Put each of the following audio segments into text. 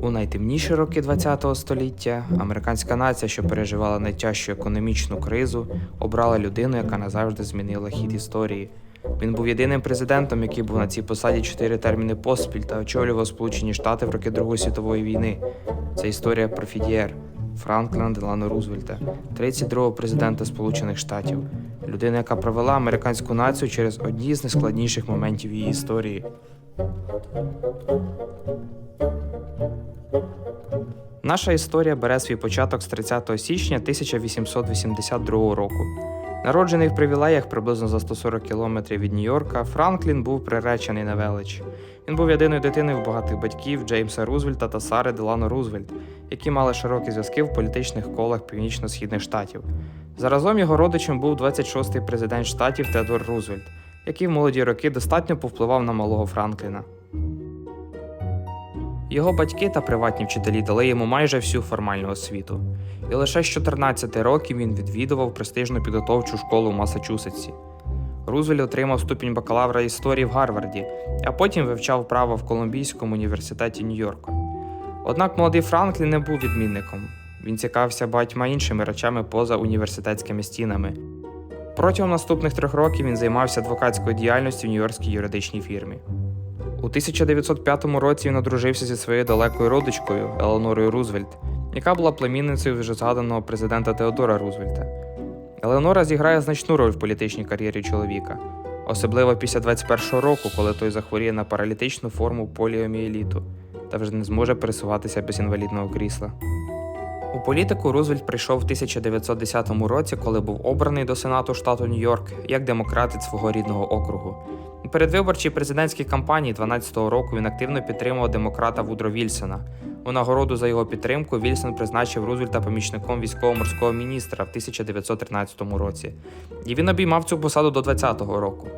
У найтемніші роки ХХ століття американська нація, що переживала найтяжчу економічну кризу, обрала людину, яка назавжди змінила хід історії. Він був єдиним президентом, який був на цій посаді чотири терміни поспіль та очолював Сполучені Штати в роки Другої світової війни. Це історія про Фідієр Франкліна Делано Рузвельта, 32-го президента Сполучених Штатів, людина, яка провела американську націю через одні з найскладніших моментів її історії. Наша історія бере свій початок з 30 січня 1882 року. Народжений в привілеях приблизно за 140 кілометрів від Нью-Йорка, Франклін був приречений на велич. Він був єдиною дитиною багатих батьків Джеймса Рузвельта та Сари Делано Рузвельт, які мали широкі зв'язки в політичних колах північно-східних штатів. Заразом його родичем був 26-й президент штатів Теодор Рузвельт, який в молоді роки достатньо повпливав на малого Франкліна. Його батьки та приватні вчителі дали йому майже всю формальну освіту, і лише з 14 років він відвідував престижну підготовчу школу в Масачусетсі. Рузвельт отримав ступінь бакалавра історії в Гарварді, а потім вивчав право в Колумбійському університеті Нью-Йорка. Однак молодий Франклін не був відмінником. Він цікавився багатьма іншими речами поза університетськими стінами. Протягом наступних трьох років він займався адвокатською діяльністю в нью-йоркській юридичній фірмі. У 1905 році він одружився зі своєю далекою родичкою Елеонорою Рузвельт, яка була племінницею вже згаданого президента Теодора Рузвельта. Елеонора зіграє значну роль в політичній кар'єрі чоловіка, особливо після 21-го року, коли той захворіє на паралітичну форму поліоміеліту та вже не зможе пересуватися без інвалідного крісла. У політику Рузвельт прийшов в 1910 році, коли був обраний до Сенату штату Нью-Йорк як демократ від свого рідного округу. У передвиборчій президентській кампанії 12-го року він активно підтримував демократа Вудро Вільсона. У нагороду за його підтримку Вільсон призначив Рузвельта помічником військово-морського міністра в 1913 році, і він обіймав цю посаду до 20-го року.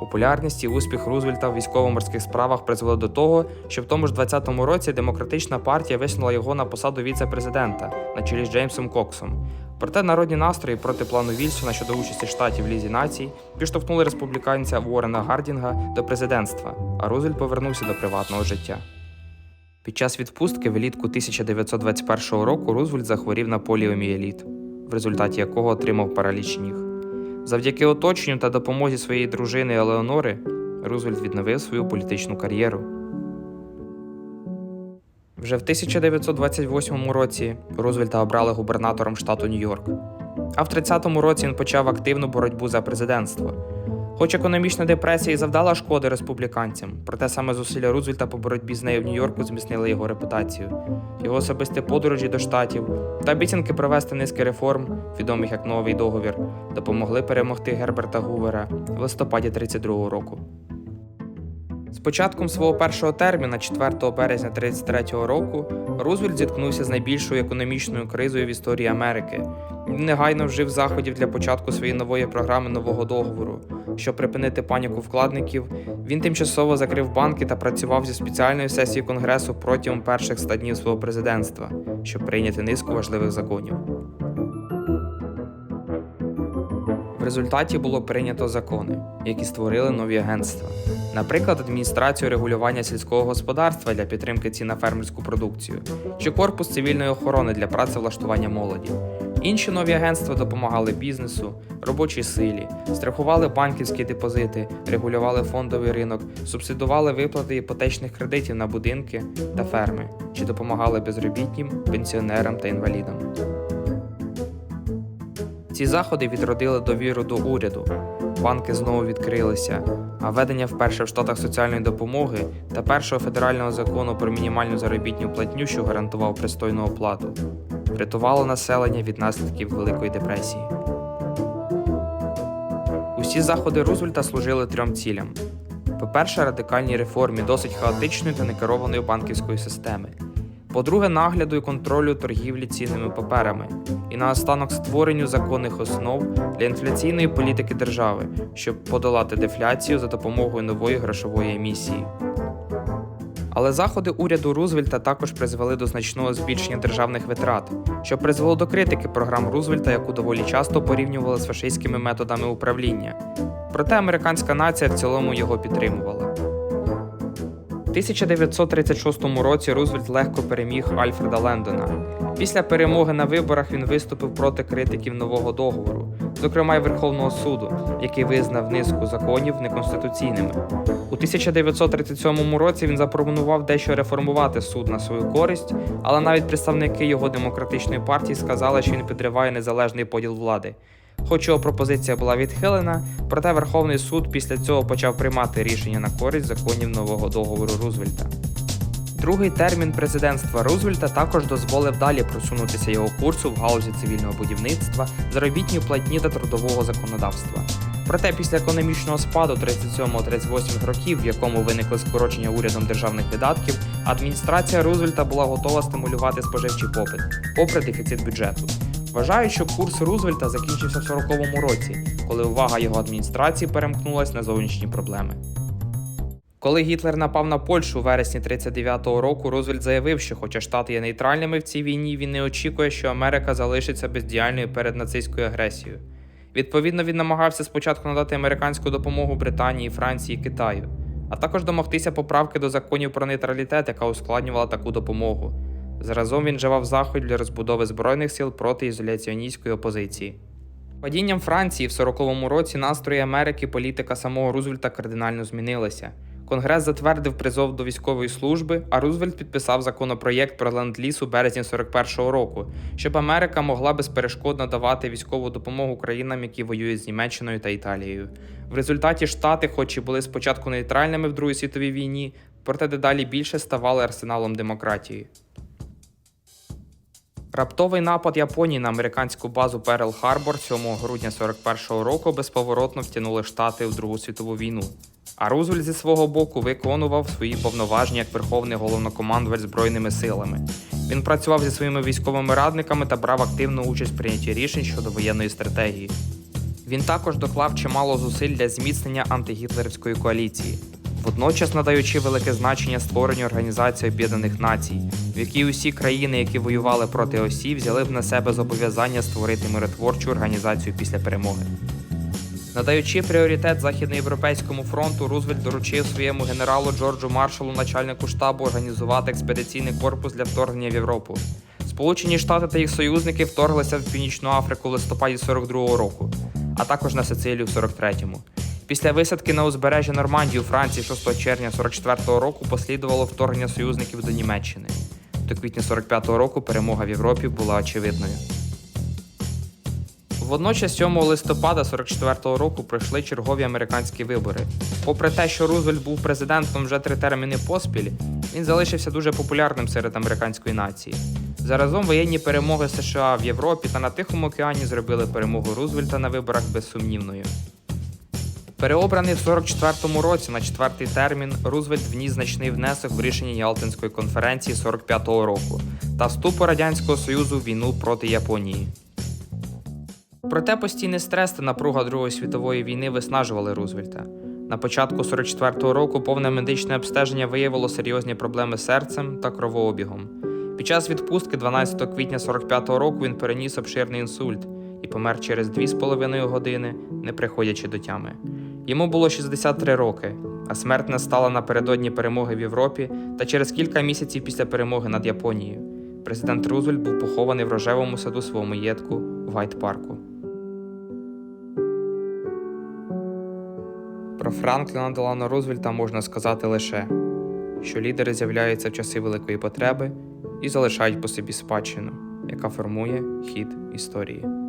Популярність і успіх Рузвельта в військово-морських справах призвели до того, що в тому ж 20-му році демократична партія висунула його на посаду віце-президента на чолі з Джеймсом Коксом. Проте народні настрої проти плану Вільсона щодо участі штатів в Лізі націй підштовхнули республіканця Уоррена Гардінга до президентства, а Рузвельт повернувся до приватного життя. Під час відпустки влітку 1921 року Рузвельт захворів на поліомієліт, в результаті якого отримав параліч ніг. Завдяки оточенню та допомозі своєї дружини Елеонори Рузвельт відновив свою політичну кар'єру. Вже в 1928 році Рузвельта обрали губернатором штату Нью-Йорк. А в 30-му році він почав активну боротьбу за президентство. Хоч економічна депресія і завдала шкоди республіканцям, проте саме зусилля Рузвельта по боротьбі з нею в Нью-Йорку зміцнили його репутацію. Його особисті подорожі до штатів та обіцянки провести низки реформ, відомих як новий договір, допомогли перемогти Герберта Гувера в листопаді 32-го року. З початком свого першого терміна, 4 березня 1933 року, Рузвельт зіткнувся з найбільшою економічною кризою в історії Америки. Він негайно вжив заходів для початку своєї нової програми нового договору. Щоб припинити паніку вкладників, він тимчасово закрив банки та працював зі спеціальною сесією конгресу протягом перших ста днів свого президентства, щоб прийняти низку важливих законів. В результаті було прийнято закони, які створили нові агентства. Наприклад, адміністрацію регулювання сільського господарства для підтримки цін на фермерську продукцію, чи корпус цивільної охорони для працевлаштування молоді. Інші нові агентства допомагали бізнесу, робочій силі, страхували банківські депозити, регулювали фондовий ринок, субсидували виплати іпотечних кредитів на будинки та ферми, чи допомагали безробітнім, пенсіонерам та інвалідам. Ці заходи відродили довіру до уряду. Банки знову відкрилися, а введення вперше в штатах соціальної допомоги та першого федерального закону про мінімальну заробітну платню, що гарантував пристойну оплату, врятувало населення від наслідків Великої депресії. Усі заходи Рузвельта служили трьом цілям: по-перше, радикальній реформі досить хаотичної та некерованої банківської системи. По-друге, нагляду і контролю торгівлі цінними паперами, і наостанок створенню законних основ для інфляційної політики держави, щоб подолати дефляцію за допомогою нової грошової емісії. Але заходи уряду Рузвельта також призвели до значного збільшення державних витрат, що призвело до критики програм Рузвельта, яку доволі часто порівнювали з фашистськими методами управління. Проте американська нація в цілому його підтримувала. У 1936 році Рузвельт легко переміг Альфреда Лендона. Після перемоги на виборах він виступив проти критиків нового договору, зокрема й Верховного суду, який визнав низку законів неконституційними. У 1937 році він запропонував дещо реформувати суд на свою користь, але навіть представники його демократичної партії сказали, що він підриває незалежний поділ влади. Хоч його пропозиція була відхилена, проте Верховний суд після цього почав приймати рішення на користь законів нового договору Рузвельта. Другий термін президентства Рузвельта також дозволив далі просунутися його курсу в галузі цивільного будівництва, заробітні платні та трудового законодавства. Проте після економічного спаду 37-38 років, в якому виникли скорочення урядом державних видатків, адміністрація Рузвельта була готова стимулювати споживчий попит, попри дефіцит бюджету. Вважають, що курс Рузвельта закінчився в 40-му році, коли увага його адміністрації перемкнулась на зовнішні проблеми. Коли Гітлер напав на Польщу у вересні 39-го року, Рузвельт заявив, що хоча Штати є нейтральними в цій війні, він не очікує, що Америка залишиться бездіяльною перед нацистською агресією. Відповідно, він намагався спочатку надати американську допомогу Британії, Франції, Китаю, а також домогтися поправки до законів про нейтралітет, яка ускладнювала таку допомогу. Заразом він вживав заходів для розбудови збройних сил проти ізоляціоністської опозиції. Падінням Франції в 40-му році настрої Америки політика самого Рузвельта кардинально змінилася. Конгрес затвердив призов до військової служби, а Рузвельт підписав законопроєкт про ленд-ліз у березні 41-го року, щоб Америка могла безперешкодно давати військову допомогу країнам, які воюють з Німеччиною та Італією. В результаті Штати, хоч і були спочатку нейтральними в Другій світовій війні, проте дедалі більше ставали арсеналом демократії. Раптовий напад Японії на американську базу Перл Харбор 7 грудня 41-го року безповоротно втягнули Штати у Другу світову війну. А Рузвельт зі свого боку виконував свої повноваження як верховний головнокомандувач збройними силами. Він працював зі своїми військовими радниками та брав активну участь в прийнятті рішень щодо воєнної стратегії. Він також доклав чимало зусиль для зміцнення антигітлерівської коаліції, водночас надаючи велике значення створенню Організації Об'єднаних Націй, в якій усі країни, які воювали проти осі, взяли б на себе зобов'язання створити миротворчу організацію після перемоги. Надаючи пріоритет Західноєвропейському фронту, Рузвельт доручив своєму генералу Джорджу Маршалу, начальнику штабу, організувати експедиційний корпус для вторгнення в Європу. Сполучені Штати та їх союзники вторглися в Північну Африку в листопаді 42-го року, а також на Сицилію в 43-му. Після висадки на узбережжі Нормандії у Франції 6 червня 44-го року послідувало вторгнення союзників до Німеччини. До квітня 45-го року перемога в Європі була очевидною. Водночас 7 листопада 44-го року пройшли чергові американські вибори. Попри те, що Рузвельт був президентом вже три терміни поспіль, він залишився дуже популярним серед американської нації. Заразом воєнні перемоги США в Європі та на Тихому океані зробили перемогу Рузвельта на виборах безсумнівною. Переобраний в 44-му році на четвертий термін, Рузвельт вніс значний внесок в рішення Ялтинської конференції 45-го року та вступу Радянського Союзу в війну проти Японії. Проте постійний стрес та напруга Другої світової війни виснажували Рузвельта. На початку 44-го року повне медичне обстеження виявило серйозні проблеми з серцем та кровообігом. Під час відпустки 12 квітня 45-го року він переніс обширний інсульт і помер через 2,5 години, не приходячи до тями. Йому було 63 роки, а смерть настала напередодні перемоги в Європі та через кілька місяців після перемоги над Японією. Президент Рузвельт був похований в рожевому саду свого маєтку в Гайд-парку. Про Франкліна Делано Рузвельта можна сказати лише, що лідери з'являються в часи великої потреби і залишають по собі спадщину, яка формує хід історії.